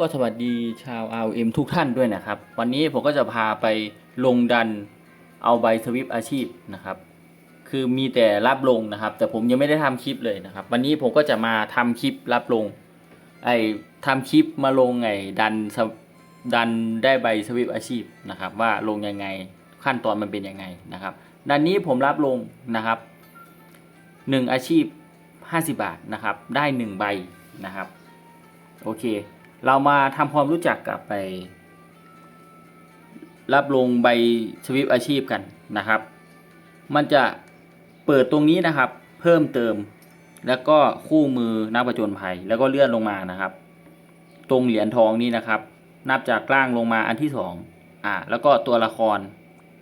ก็สวัสดีชาว RM ทุกท่านด้วยนะครับ วันนี้ผมก็จะพาไปลงดันเอาใบสวิปอาชีพนะครับ คือมีแต่รับลงนะครับ แต่ผมยังไม่ได้ทำคลิปเลยนะครับ วันนี้ผมก็จะมาทำคลิปรับลง ไอ้ทำคลิปมาลงไอดันดันได้ใบสวิปอาชีพนะครับ ว่าลงยังไงขั้นตอนมันเป็นยังไงนะครับ ดันนี้ผมรับลงนะครับหนึ่งอาชีพ 50 บาทนะครับ ได้หนึ่งใบนะครับ โอเค เรามาทำความรู้จักกับไป รับลงใบสวิปอาชีพกันนะครับ มันจะเปิดตรงนี้นะครับ เพิ่มเติม แล้วก็คู่มือนักประจนภัย แล้วก็เลื่อนลงมานะครับ ตรงเหรียญทองนี่นะครับ นับจากกลางลงมาอันที่สองอ่า แล้วก็ตัวละคร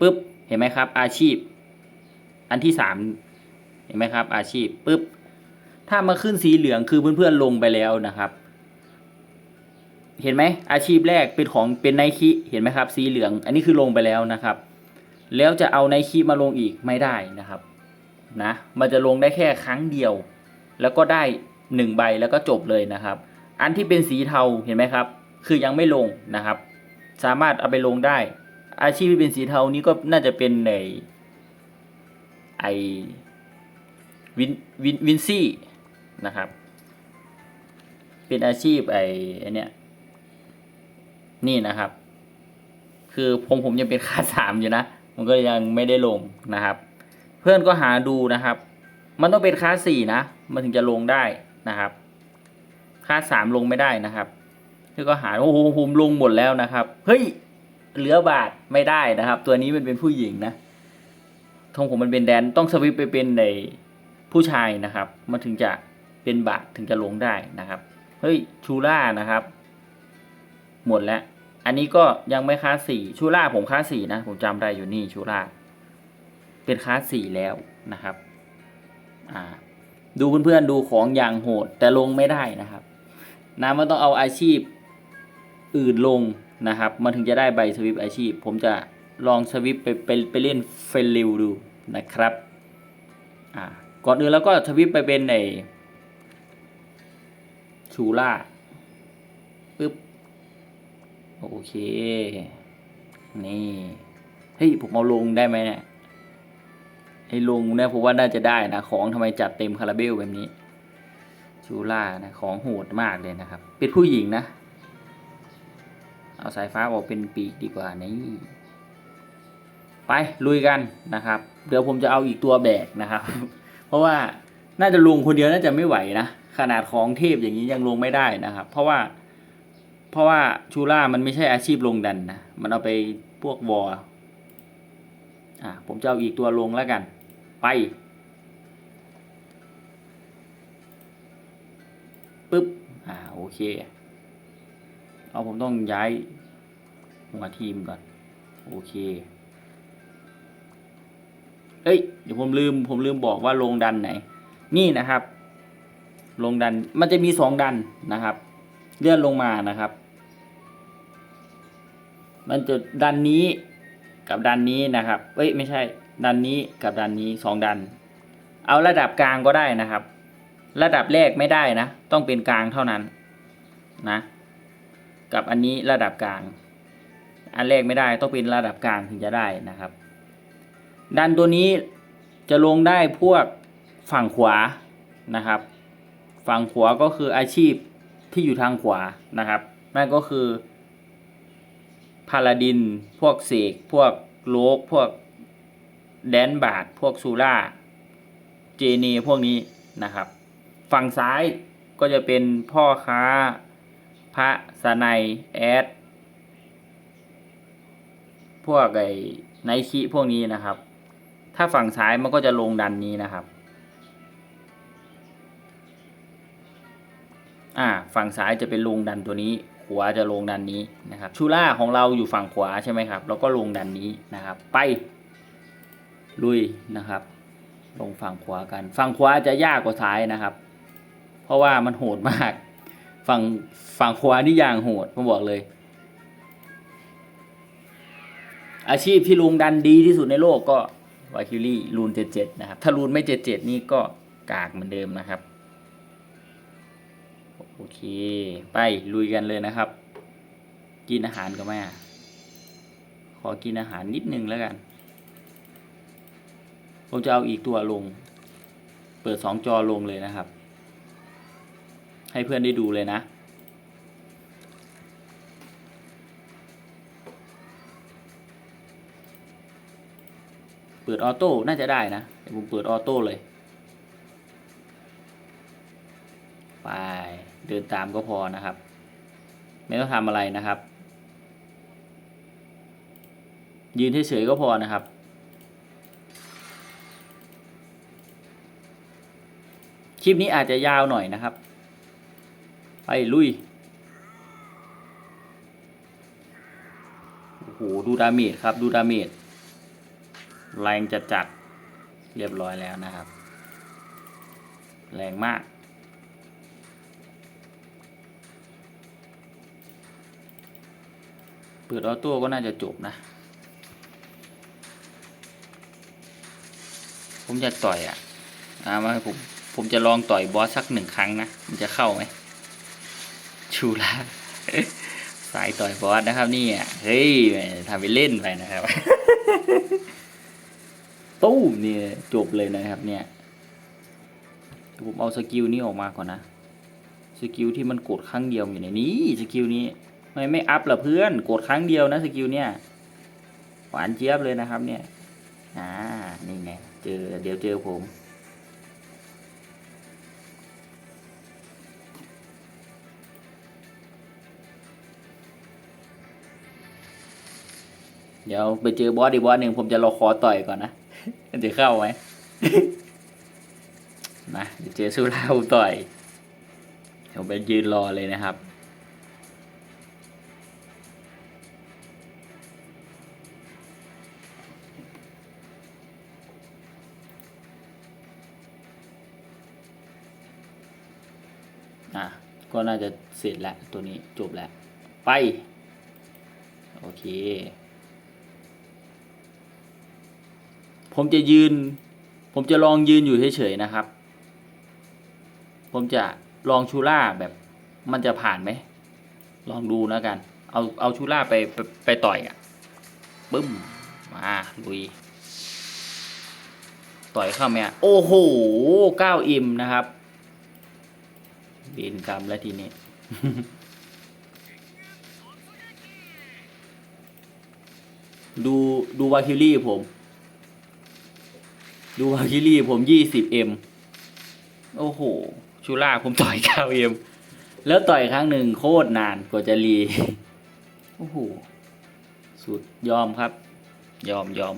ปุ๊บเห็นไหมครับ อาชีพ อันที่สามเห็นไหมครับ อาชีพปุ๊บถ้ามาขึ้นสีเหลืองคือเพื่อนๆลงไปแล้วนะครับ เห็นไหมอาชีพแรกเป็นของเป็นไนคิเห็นไหมครับ สีเหลือง อันนี้คือลงไปแล้วนะครับ แล้วจะเอาไนคิมาลงอีกไม่ได้นะครับนะมันจะลงได้แค่ครั้งเดียว แล้วก็ได้หนึ่งใบแล้วก็จบเลยนะครับ อันที่เป็นสีเทาเห็นไหมครับ คือยังไม่ลงนะครับ สามารถเอาไปลงได้ อาชีพที่เป็นสีเทานี้ก็น่าจะเป็นในไอวินวินวินซี่นะครับ เป็นอาชีพไอไอเนี่ย นี่นะครับ คือผมผมยังเป็นค่าสามอยู่นะ มันก็ยังไม่ได้ลงนะครับ เพื่อนก็หาดูนะครับ มันต้องเป็นค่าสี่นะ มันถึงจะลงได้นะครับ ค่าสามลงไม่ได้นะครับเพื่อนก็หาโอ้โหผมลงหมดแล้วนะครับ เฮ้ย เหลือบาทไม่ได้นะครับ ตัวนี้มันเป็นผู้หญิงนะทงผมมันเป็นแดนต้องสวิปไปเป็นในผู้ชายนะครับ มันถึงจะเป็นบาทถึงจะลงได้นะครับ เฮ้ยชูล่านะครับ หมดแล้ว อันนี้ก็ยังไม่ค่าสี่ชูล่าผมค่าสี่นะ ผมจำได้อยู่นี่ชูล่าเป็นคลาสสี่แล้วนะครับ อ่า ดูเพื่อนๆดูของอย่างโหด แต่ลงไม่ได้นะครับนะมันต้องเอาอาชีพอื่นลงนะครับ มันถึงจะได้ใบสวิปอาชีพ ผมจะลองสวิปไปไปไปเล่นเฟลลิวดูนะครับ อ่า ก่อนอื่นแล้วก็สวิปไปเป็นในชูล่าปึ๊บ โอเค นี่ เฮ้ย ผมเอาลงได้ไหมเนี่ยไอ้ลงเนี่ยผมว่าน่าจะได้นะ ของทำไมจัดเต็มคาราเบลแบบนี้ ชูล่านะ ของโหดมากเลยนะครับ เป็นผู้หญิงนะ เอาสายฟ้าออกเป็นปีกดีกว่านี่ไปลุยกันนะครับ เดี๋ยวผมจะเอาอีกตัวแบกนะครับ เพราะว่าน่าจะลงคนเดียวน่าจะไม่ไหวนะ ขนาดของเทพอย่างนี้ยังลงไม่ได้นะครับ เพราะว่า เพราะว่าชูล่ามันไม่ใช่อาชีพลงดันนะ มันเอาไปพวกวออะผมจะเอาอีกตัวลงแล้วกัน ไปปึ๊บ อ่า โอเค เอาผมต้องย้ายหัวทีมก่อน โอเค เอ้ย เดี๋ยวผมลืม ผมลืมบอกว่าลงดันไหน นี่นะครับ ลงดัน มันจะมีสองดันนะครับ เลื่อนลงมานะครับ มันจะดันนี้กับดันนี้นะครับ เอ้ยไม่ใช่ ดันนี้กับดันนี้สองดัน เอาระดับกลางก็ได้นะครับ ระดับแรกไม่ได้นะ ต้องเป็นกลางเท่านั้นนะ กับอันนี้ระดับกลาง อันแรกไม่ได้ต้องเป็นระดับกลางถึงจะได้นะครับ ดันตัวนี้จะลงได้พวกฝั่งขวานะครับ ฝั่งขวาก็คืออาชีพที่อยู่ทางขวานะครับ นั่นก็คือ พาลาดิน พวกเสก พวกโลก พวกแดนบาทพวกซูล่า เจเนพวกนี้นะครับ ฝั่งซ้ายก็จะเป็นพ่อค้า พระสนัยแอด พวกไอ้ไนคิพวกนี้นะครับ ถ้าฝั่งซ้ายมันก็จะลงดันนี้นะครับ อ่า ฝั่งซ้ายจะเป็นลงดันตัวนี้ ขวาจะลงดันนี้นะครับชูล่าของเราอยู่ฝั่งขวาใช่ไหมครับเราก็ลงดันนี้นะครับ ไปลุยนะครับ ลงฝั่งขวากัน ฝั่งขวาจะยากกว่าซ้ายนะครับ เพราะว่ามันโหดมาก ฝั่งฝั่งขวานี่อย่างโหดผมบอกเลย อาชีพที่ลุงดันดีที่สุดในโลกก็วาคิลี่รูนเจ็ดเจ็ดนะครับ ถ้ารูนไม่เจ็ดเจ็ดนี่ก็กากเหมือนเดิมนะครับ โอเค ไปลุยกันเลยนะครับ กินอาหารกับแม่ขอกินอาหารนิดนึงแล้วกัน ผมจะเอาอีกตัวลง เปิดสองจอลงเลยนะครับ ให้เพื่อนได้ดูเลยนะเปิดออโต้น่าจะได้นะผมเปิดออโต้เลย ไป เดินตามก็พอนะครับ ไม่ต้องทำอะไรนะครับ ยืนเฉยๆก็พอนะครับ คลิปนี้อาจจะยาวหน่อยนะครับ ไปลุยโอ้โหดูดาเมจครับ ดูดาเมจแรงจัดจัดๆเรียบร้อยแล้วนะครับ แรงมาก เปิดออโต้ก็น่าจะจบนะ ผมอยากต่อยอะอ่ามาให้ผมผมจะลองต่อยบอสสักหนึ่งครั้งนะ มันจะเข้าไหมชูล่าสายต่อยบอสนะครับนี่อะเฮ้ยทำไปเล่นไปนะครับตู้มเนี่ยจบเลยนะครับเนี่ยผมเอาสกิลนี้ออกมาก่อนนะ สกิลที่มันกดครั้งเดียวอยู่ในนี้สกิลนี้ ไม่ไม่อัพละเพื่อนกดครั้งเดียวนะสกิลเนี่ยหวานเจี๊ยบเลยนะครับเนี่ยอ่านี่ไงเจอเดี๋ยวเจอผมเดี๋ยวไปเจอบอสอีกบอสหนึ่งผมจะรอขอต่อยก่อนนะจะเข้าไหมมาเดี๋ยวเจอสุราผมต่อยผมไปยืนรอเลยนะครับ ก็น่าจะเสร็จแล้วตัวนี้จบแล้ว ไป โอเค ผมจะยืน ผมจะลองยืนอยู่เฉยๆนะครับ ผมจะลองชูล่าแบบมันจะผ่านไหม ลองดูแล้วกัน เอาเอาชูล่าไปไปไปต่อยอะปึ้ม มาลุย ต่อยเข้าไหมโอ้โหเก้าอิมนะครับ เบนกรรมแล้วทีนี้ ดูดูวาคิลี่ผม ดูวาคิลี่ผมยี่สิบเอ็มโอ้โห ชูล่าผมต่อยเก้าเอ็มแล้วต่อยครั้งหนึ่งโคตรนานกว่าจะรี โอ้โห สุดยอมครับ ยอมยอม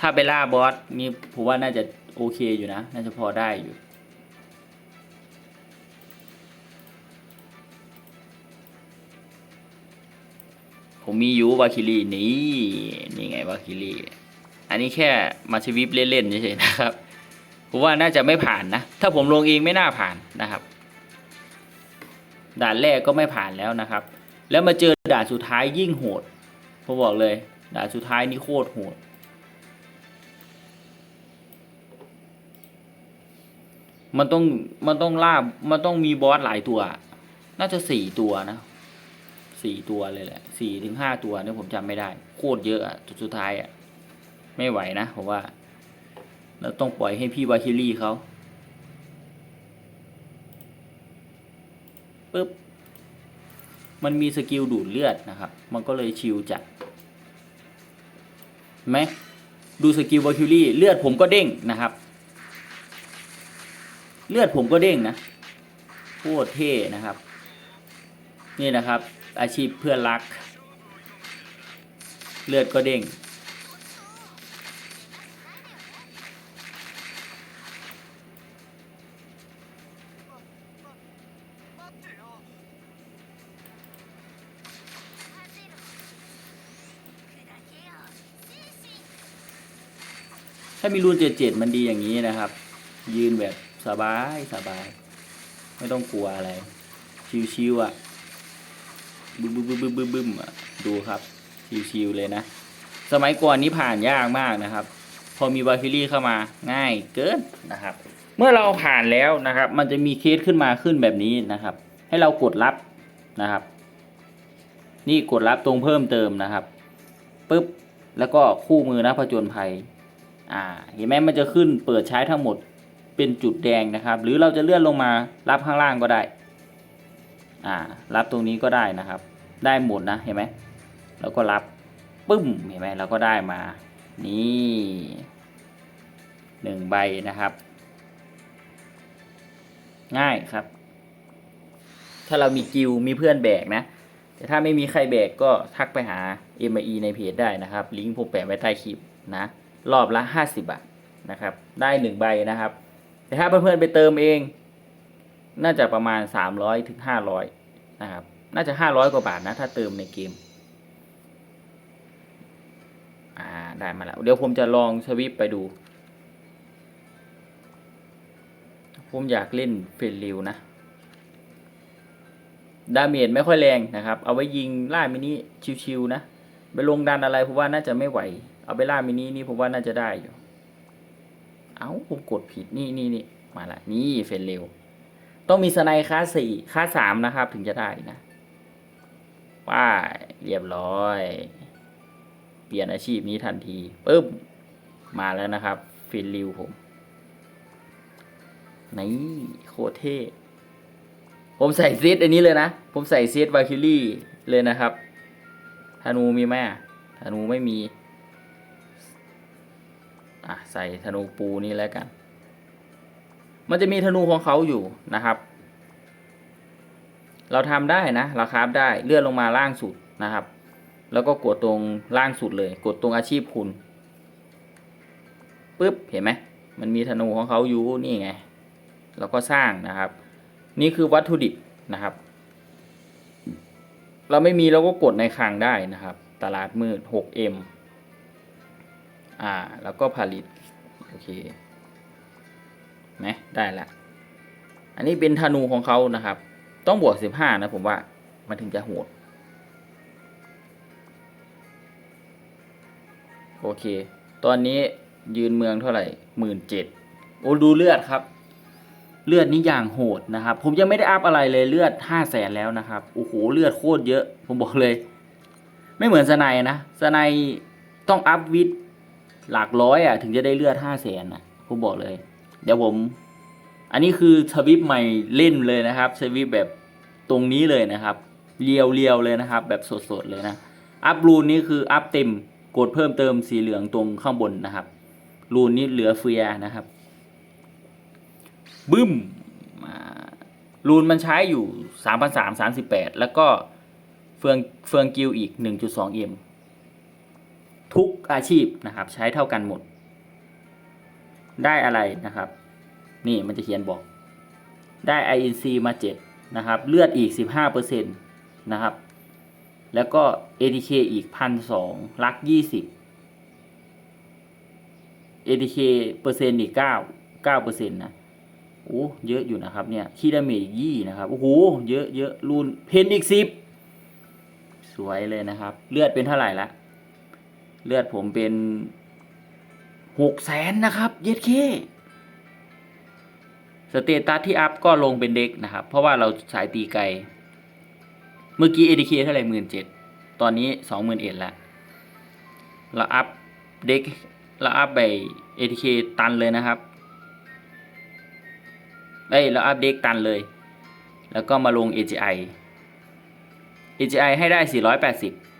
ถ้าไปล่าบอสนี่ผมว่าน่าจะโอเคอยู่นะ น่าจะพอได้อยู่ ผมมียูวาคิรีนี่ นี่ไงวาคิรีอันนี้แค่มาชวิปเล่นๆเฉยๆนะครับผมว่าน่าจะไม่ผ่านนะ ถ้าผมลงเองไม่น่าผ่านนะครับ ด่านแรกก็ไม่ผ่านแล้วนะครับ แล้วมาเจอด่านสุดท้ายยิ่งโหดผมบอกเลย ด่านสุดท้ายนี่โคตรโหดมันต้องมันต้องล่ามันต้องมีบอสหลายตัว น่าจะสี่ตัวนะ สี่ตัวเลยแหละสี่ถึงห้าตัวเนี่ยผมจำไม่ได้ โคตรเยอะอะจุดสุดท้ายอะไม่ไหวนะผมว่าแล้วต้องปล่อยให้พี่วาคิลี่เขาปึ๊บมันมีสกิลดูดเลือดนะครับ มันก็เลยชิลจัดไหมดูสกิลวาคิลี่เลือดผมก็เด้งนะครับ เลือดผมก็เด้งนะโคตรเท่นะครับ นี่นะครับ อาชีพเพื่อรัก เลือดก็เด้ง ถ้ามีรูนเจ็ดเจ็ดมันดีอย่างนี้นะครับ ยืนแบบสบายสบาย ไม่ต้องกลัวอะไร ชิวๆอะ บึ้มบึ้มบึ้มบึ้มบึ้มบึ้มอะดูครับชิวๆเลยนะ สมัยก่อนนี้ผ่านยากมากนะครับ พอมีวาคิลี่เข้ามาง่ายเกินนะครับ เมื่อเราผ่านแล้วนะครับ มันจะมีเคสขึ้นมาขึ้นแบบนี้นะครับ ให้เรากดรับนะครับ นี่กดรับตรงเพิ่มเติมนะครับปุ๊บแล้วก็คู่มือนักผจญภัย อ่า เห็นไหมมันจะขึ้นเปิดใช้ทั้งหมดเป็นจุดแดงนะครับ หรือเราจะเลื่อนลงมารับข้างล่างก็ได้ อ่ารับตรงนี้ก็ได้นะครับ ได้หมดนะเห็นไหมแล้วก็รับปึ้มเห็นไหมเราก็ได้มา นี่หนึ่งใบนะครับ ง่ายครับ ถ้าเรามีกิลมีเพื่อนแบกนะ แต่ถ้าไม่มีใครแบกก็ทักไปหา m อ e ในเพจได้นะครับ ลิงก์ผมแปะไว้ใต้คลิปนะ รอบละ 50 บาทนะครับ ได้หนึ่งใบนะครับ แต่ถ้าเพื่อนๆไปเติมเอง น่าจะประมาณ 300ถึง500 นะครับ น่าจะ 500 กว่าบาทนะ ถ้าเติมในเกม อ่า ได้มาแล้ว เดี๋ยวผมจะลองสวิปไปดู ผมอยากเล่นเฟรนริวนะ ดาเมจไม่ค่อยแรงนะครับ เอาไว้ยิงล่ามินิชิวๆนะ ไปลงดันอะไรผมว่าน่าจะไม่ไหว เอาไปล่ามินินี่ผมว่าน่าจะได้อยู่ เอาผมกดผิดนี่นี่นี่มาละนี่เฟรนเร็ว ต้องมีสไนค่าสี่ค่าสามนะครับถึงจะได้นะว้าเรียบร้อย เปลี่ยนอาชีพนี้ทันทีปึ๊บมาแล้วนะครับฟรนริวผมนี่โคเท่ผมใส่เซตอันนี้เลยนะ ผมใส่เซตวาคิลี่เลยนะครับธนูมีไหมธนูไม่มี อะ ใส่ธนูปูนี่แล้วกัน มันจะมีธนูของเขาอยู่นะครับ เราทำได้นะเราคราฟได้เลื่อนลงมาล่างสุดนะครับ แล้วก็กดตรงล่างสุดเลย กดตรงอาชีพคุณปึ๊บเห็นไหมมันมีธนูของเขาอยู่นี่ไงเราก็สร้างนะครับ นี่คือวัตถุดิบนะครับ เราไม่มีเราก็กดในคลังได้นะครับ ตลาดมืด 6M อ่า แล้วก็ผลิต โอเค ไหมได้ละ อันนี้เป็นธนูของเขานะครับ ต้องบวก15นะผมว่ามันถึงจะโหด โอเค ตอนนี้ยืนเมืองเท่าไหร่หมื่นเจ็ดโอ้ดูเลือดครับ เลือดนี่อย่างโหดนะครับ ผมยังไม่ได้อัพอะไรเลยเลือดห้าแสนแล้วนะครับโอ้โหเลือดโคตรเยอะ ผมบอกเลย ไม่เหมือนสไนนะสไนต้องอัพวิทหลักร้อยอะ ถึงจะได้เลือดห้าแสนอะผมบอกเลย เดี๋ยวผม อันนี้คือสวิปใหม่เล่นเลยนะครับสวิปแบบตรงนี้เลยนะครับเรียวเรียวๆเลยนะครับ แบบสดๆเลยนะอัพรูนนี่คืออัพเต็มกดเพิ่มเติมสีเหลืองตรงข้างบนนะครับรูนนี้เหลือเฟือนะครับบึ้มอ่ารูนมันใช้อยู่3,338 แล้วก็เฟืองเฟืองกิลอีก 1.2M ทุกอาชีพนะครับ ใช้เท่ากันหมด ได้อะไรนะครับ นี่มันจะเขียนบอก ได้ INC มา 7 นะครับ เลือดอีก 15%นะครับ แล้วก็ ATK อีก1,200ลัก 20 ATK เปอร์เซ็นต์อีก 9 9%นะโอ้เยอะอยู่นะครับเนี่ยคีดาเมจยี่นะครับ โอ้โห เยอะเยอะรูนเพนอีกสิบสวยเลยนะครับ เลือดเป็นเท่าไหร่ละ เลือดผมเป็น หกแสนนะครับ เย็ดเคสเตตัสที่อัพก็ลงเป็นเด็กนะครับ เพราะว่าเราสายตีไกล เมื่อกี้ ADK เท่าไหร่หมื่นเจ็ดตอนนี้สองหมื่นเอ็ดละเราอัพเด็กเราอัพไปเอ ADK ตันเลยนะครับเอ้ยแล้วอัปเดตตันเลย แล้วก็มาลง AGI AGI ให้ได้ 480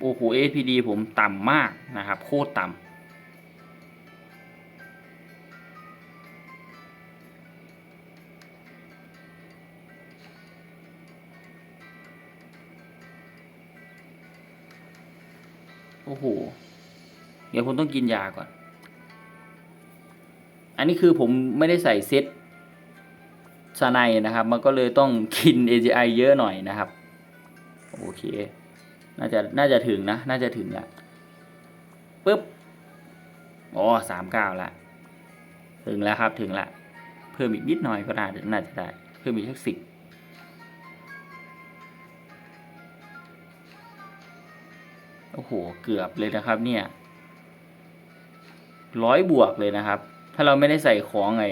โอ้โห APD ผมต่ำมากนะครับ โคตรต่ำโอ้โห เดี๋ยวผมต้องกินยาก่อน อันนี้คือผมไม่ได้ใส่เซตสไนนะครับ มันก็เลยต้องกิน AGI เยอะหน่อยนะครับ โอเค น่าจะน่าจะถึงนะ น่าจะถึงละปึ๊บอ๋อสามเก้าละ ถึงแล้วครับถึงละ เพิ่มอีกนิดหน่อยก็น่าจะน่าจะได้ เพิ่มอีกสักสิบโอ้โห เกือบเลยนะครับเนี่ยร้อยบวกเลยนะครับ ถ้าเราไม่ได้ใส่ของไอ้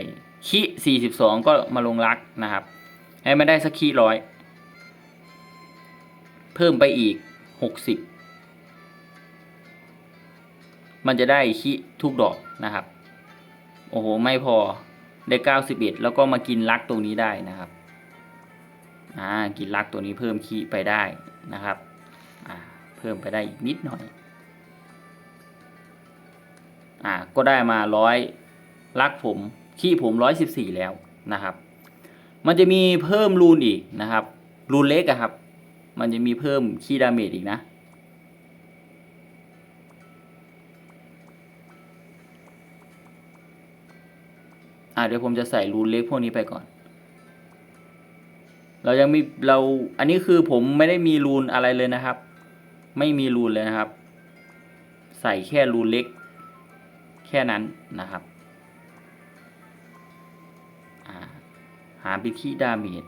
คิ42ก็มาลงรักนะครับให้มันได้สักขี้ร้อย เพิ่มไปอีก หกสิบมันจะได้ขี้ทุกดอกนะครับ โอ้โห ไม่พอได้เก้าสิบเอ็ดแล้วก็มากินลักตรงนี้ได้นะครับอ่ากินลักตัวนี้เพิ่มขี้ไปได้นะครับอ่าเพิ่มไปได้อีกนิดหน่อยอ่าก็ได้มาร้อยลักผมขี้ผมร้อยสิบสี่แล้วนะครับ มันจะมีเพิ่มรูนอีกนะครับ รูนเล็กอะครับ มันจะมีเพิ่มขี้ดาเมจอีกนะ อ่าเดี๋ยวผมจะใส่รูนเล็กพวกนี้ไปก่อน เรายังมีเราอันนี้คือผมไม่ได้มีรูนอะไรเลยนะครับ ไม่มีรูนเลยนะครับ ใส่แค่รูนเล็ก แค่นั้นนะครับอ่าหาพิธีดาเมจ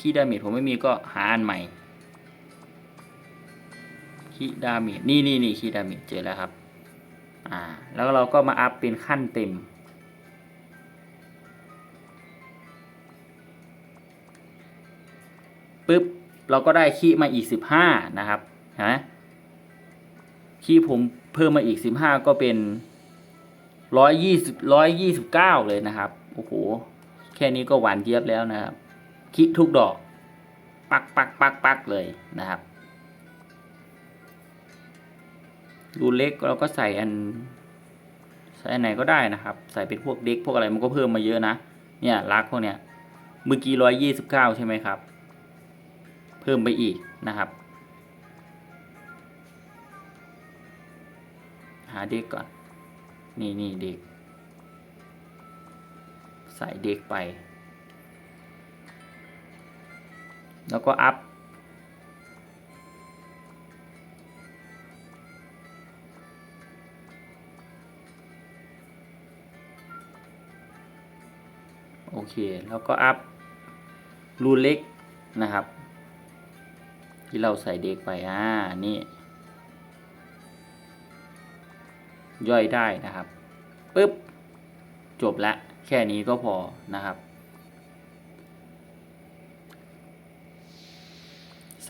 คีย์ดาเมจผมไม่มีก็หาอันใหม่คีย์ดาเมจนี่นี่นี่คีย์ดาเมจเจอแล้วครับอ่าแล้วเราก็มาอัพเป็นขั้นเต็ม ปึ๊บ เราก็ได้คีย์มาอีกสิบห้านะครับฮะคีย์ผมเพิ่มมาอีกสิบห้าก็เป็นร้อยยี่สิบร้อยยี่สิบเก้าเลยนะครับ โอ้โห แค่นี้ก็หวานเจี๊ยบแล้วนะครับ คิดทุกดอก ปักปักปักปักเลยนะครับรูเล็กเราก็ใส่อัน ใส่อันไหนก็ได้นะครับ ใส่เป็นพวกเด็กพวกอะไรมันก็เพิ่มมาเยอะนะ เนี่ยลักพวกเนี้ยเมื่อกี้ร้อยยี่สิบเก้าใช่ไหมครับ เพิ่มไปอีกนะครับ หาเด็กก่อน นี่นี่เด็ก ใส่เด็กไป แล้วก็อัพโอเค แล้วก็อัพรูเล็กนะครับ ที่เราใส่เด็กไปอ่านี่ ย่อยได้นะครับปึ๊บจบละแค่นี้ก็พอนะครับ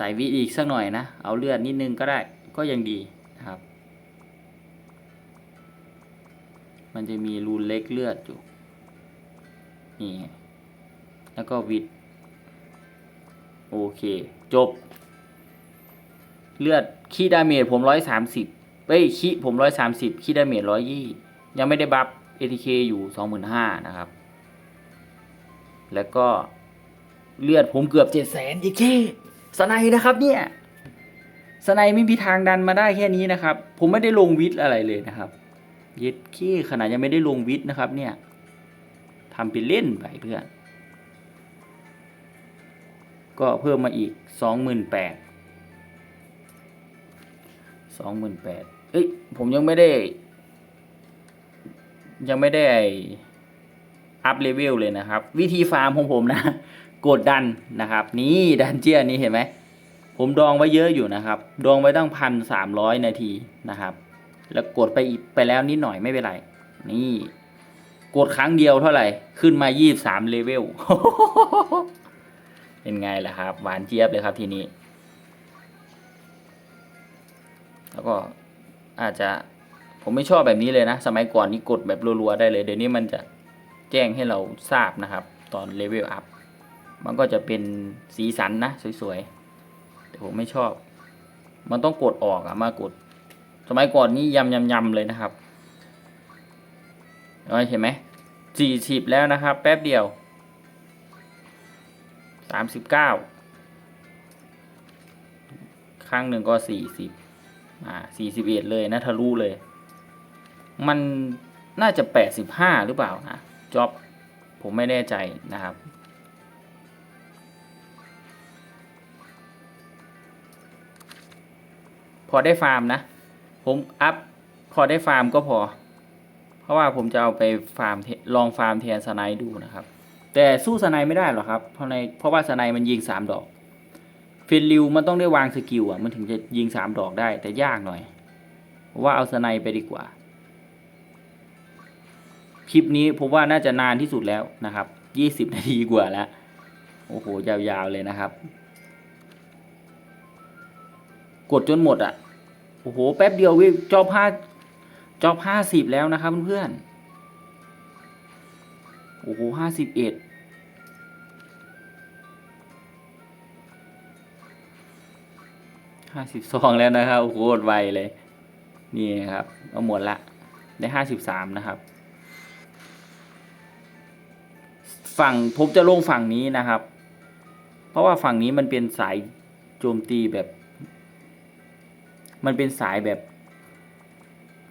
ใส่วิอีกสักหน่อยนะ เอาเลือดนิดนึงก็ได้ก็ยังดีนะครับ มันจะมีรูเล็กเลือดอยู่นี่แล้วก็วิดโอเค จบ เลือดคีดาเมจผมร้อยสามสิบเอ้ยคีผมร้อยสามสิบคีดาเมจร้อยยี่ยังไม่ได้บัฟ ATK อยู่สองหมื่นห้านะครับ แล้วก็เลือดผมเกือบเจ็ดแสนยี่เค สไนนะครับเนี่ยสไนไม่มีทางดันมาได้แค่นี้นะครับ ผมไม่ได้ลงวิทอะไรเลยนะครับเย็ดขี้ขนาดยังไม่ได้ลงวิทนะครับ เนี่ยทำเป็นเล่นไปเพื่อน ก็เพิ่มมาอีกสองหมื่นแปดสองหมื่นแปดเอ้ยผมยังไม่ได้ ยังไม่ได้อัพเลเวลเลยนะครับ วิธีฟาร์มของผมนะ กดดันนะครับ นี่ดันเจียนนี้เห็นไหมผมดองไว้เยอะอยู่นะครับ ดองไว้ตั้งพันสามร้อยนาทีนะครับ แล้วกดไปอีกไปแล้วนิดหน่อยไม่เป็นไร นี่ กดครั้งเดียวเท่าไหร่ ขึ้นมายี่สามเลเวลเป็นไงล่ะครับ หวานเจี๊ยบเลยครับทีนี้ แล้วก็อาจจะผมไม่ชอบแบบนี้เลยนะ สมัยก่อนนี่กดแบบรัวๆได้เลย เดี๋ยวนี้มันจะแจ้งให้เราทราบนะครับ ตอนเลเวลอัพ มันก็จะเป็นสีสันนะสวยๆแต่ผมไม่ชอบ มันต้องกดออกอะมากด สมัยก่อนนี่ยำยำยำเลยนะครับเห็นไหมสี่สิบแล้วนะครับ แป๊บเดียวสามสิบเก้าครั้งหนึ่งก็สี่สิบอ่าสี่สิบเอ็ดเลยนะทะลุเลย มันน่าจะแปดสิบห้าหรือเปล่านะจ็อบผมไม่แน่ใจนะครับ พอได้ฟาร์มนะ ผมอัพพอได้ฟาร์มก็พอ เพราะว่าผมจะเอาไปฟาร์มลองฟาร์มแทนสไนด์ดูนะครับ แต่สู้สไนด์ไม่ได้หรอกครับ เพราะในเพราะว่าสไนด์มันยิงสามดอกฟินริวมันต้องได้วางสกิลอะมันถึงจะยิงสามดอกได้แต่ยากหน่อยว่าเอาสไนไปดีกว่า คลิปนี้ผมว่าน่าจะนานที่สุดแล้วนะครับยี่สิบนาทีกว่าแล้ว โอ้โห ยาวๆเลยนะครับ กดจนหมดอะโอ้โหแป๊บเดียววิจอบห้าจอบห้าสิบแล้วนะครับเพื่อนๆโอ้โหห้าสิบเอ็ดห้าสิบสองแล้วนะครับโอ้โหไวเลย นี่ครับเอาหมดละ ได้ห้าสิบสามนะครับ ฝั่งผมจะลงฝั่งนี้นะครับ เพราะว่าฝั่งนี้มันเป็นสายโจมตีแบบ มันเป็นสายแบบ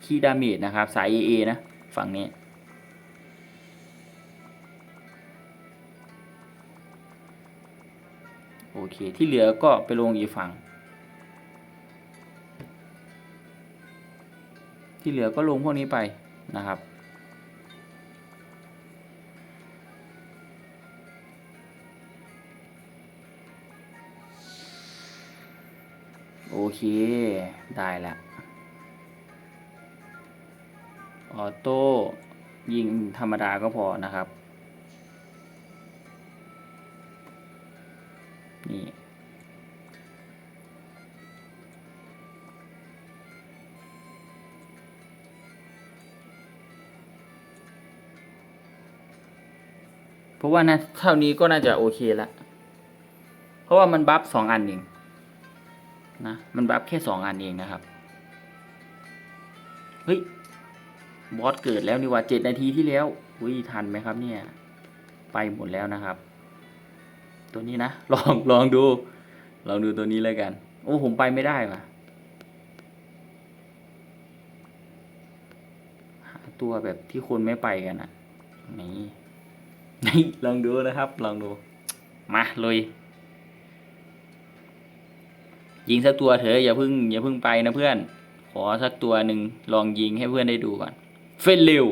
คีดามีดนะครับ สาย AA นะ ฝั่งนี้ โอเค ที่เหลือก็ไปลงอีกฝั่ง ที่เหลือก็ลงพวกนี้ไปนะครับ อเค ได้แล้วออโต้ยิงธรรมดาก็พอนะครับ นี่ เพราะว่านะเท่านี้ก็น่าจะโอเคแล้วเพราะว่ามันบัฟสองอันเอง นะ มันบัฟแค่สองอันเองนะครับ เฮ้ย บอสเกิดแล้วนี่ว่าเจ็ดนาทีที่แล้วอุ้ยทันไหมครับเนี่ย ไปหมดแล้วนะครับ ตัวนี้นะ ลองลองดู ลองดูตัวนี้แล้วกัน โอ้ผมไปไม่ได้ว่ะตัวแบบที่คนไม่ไปกันอะ นี่ นี่ ลองดูนะครับ ลองดู มาเลย ยิงสักตัวเถอะอย่าเพิ่งอย่าเพิ่งไปนะเพื่อน ขอสักตัวหนึ่งลองยิงให้เพื่อนได้ดูก่อน เฟนเร็ว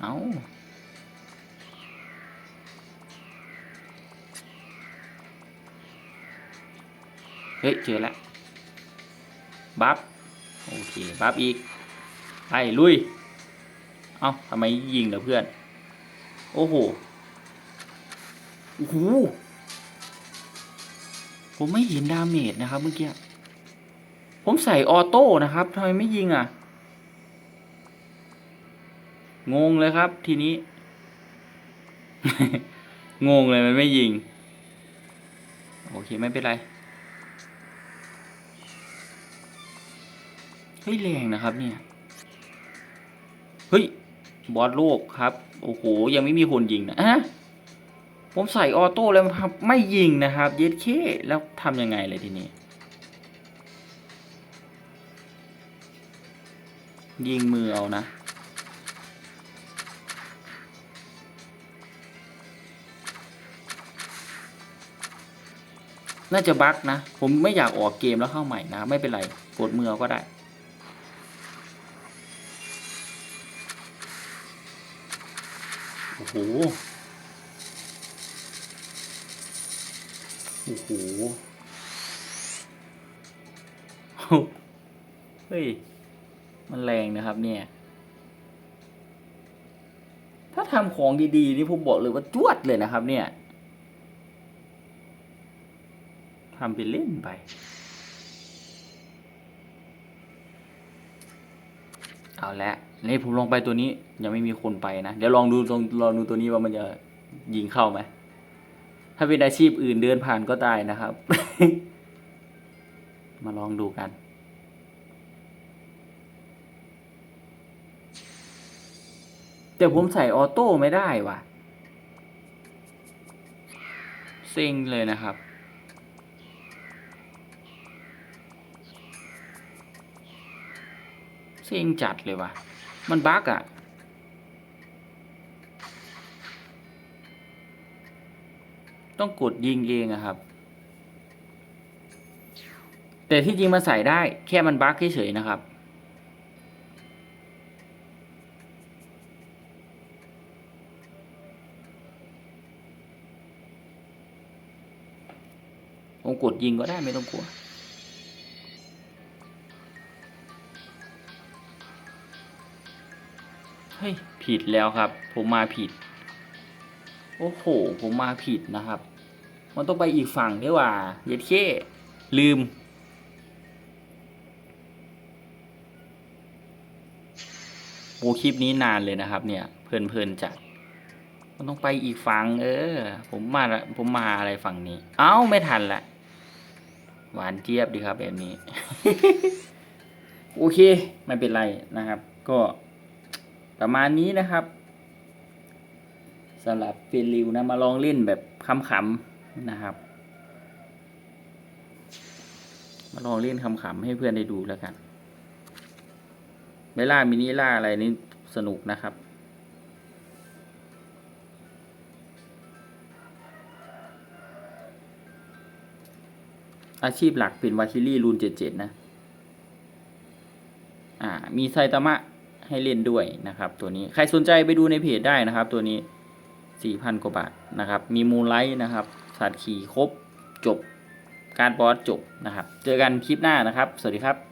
เอาเฮ้ย เจอแล้วบัฟโอเคบัฟอีกไปลุย เอ้าทำไมยิงเหรอเพื่อน โอ้โห โอ้โหผมไม่เห็นดาเมจนะครับเมื่อกี้ ผมใส่ออโต้นะครับทำไมไม่ยิงอะ งงเลยครับทีนี้ งงเลยมันไม่ยิง โอเคไม่เป็นไร เฮ้ยแรงนะครับเนี่ย เฮ้ย บอสโลกครับ โอ้โห ยังไม่มีคนยิงนะอะ ผมใส่ออโต้แล้วมันไม่ยิงนะครับเย็ดเคแล้วทำยังไงเลยทีนี้ ยิงมือเอานะน่าจะบั๊กนะ ผมไม่อยากออกเกมแล้วเข้าใหม่นะ ไม่เป็นไร กดมือเอาก็ได้ โอ้โห อ้โหเฮ้ย มันแรงนะครับเนี่ย ถ้าทำของดีๆ นี่ผมบอกเลยว่าจวดเลยนะครับ เนี่ยทำไปเล่นไป เอาละนี่ผมลองไปตัวนี้ ยังไม่มีคนไปนะ เดี๋ยวลองดูลองลองดูตัวนี้ว่ามันจะยิงเข้าไหม ถ้าเป็นอาชีพอื่นเดินผ่านก็ตายนะครับ มาลองดูกัน แต่ผมใส่ออโต้ไม่ได้ว่ะเซ็งเลยนะครับ เซ็งจัดเลยว่ะ มันบั๊กอะ ต้องกดยิงเองอะครับ แต่ที่จริงมาใส่ได้แค่มันบั๊กเฉยๆนะครับ ผมกดยิงก็ได้ไม่ต้องกลัวเฮ้ยผิดแล้วครับ ผมมาผิด โอ้โห ผมมาผิดนะครับ มันต้องไปอีกฝั่งด้วยว่า เย็ดเข้ลืม โอคลิปนี้นานเลยนะครับ เนี่ย เพลินๆจัด มันต้องไปอีกฝั่งเออ ผมมา ผมมาอะไรฝั่งนี้ เอ้า ไม่ทันละ หวานเจี๊ยบดีครับแบบนี้ โอเค ไม่เป็นไรนะครับ ก็ประมาณนี้นะครับสำหรับเฟรนริวนะมาลองเล่นแบบขำๆ นะครับ มาลองเล่นคำขำให้เพื่อนได้ดูแล้วกันเวลามินิล่าอะไรนี่สนุกนะครับ อาชีพหลักเป็นวาคิลี่รูนเจ็ดเจ็ดนะ อ่า มีไซตามะให้เล่นด้วยนะครับ ตัวนี้ใครสนใจไปดูในเพจได้นะครับ ตัวนี้สี่พันกว่าบาทนะครับ มีมูลไลท์นะครับ สัตว์ขี่ครบจบการบอสจบนะครับ เจอกันคลิปหน้านะครับ สวัสดีครับ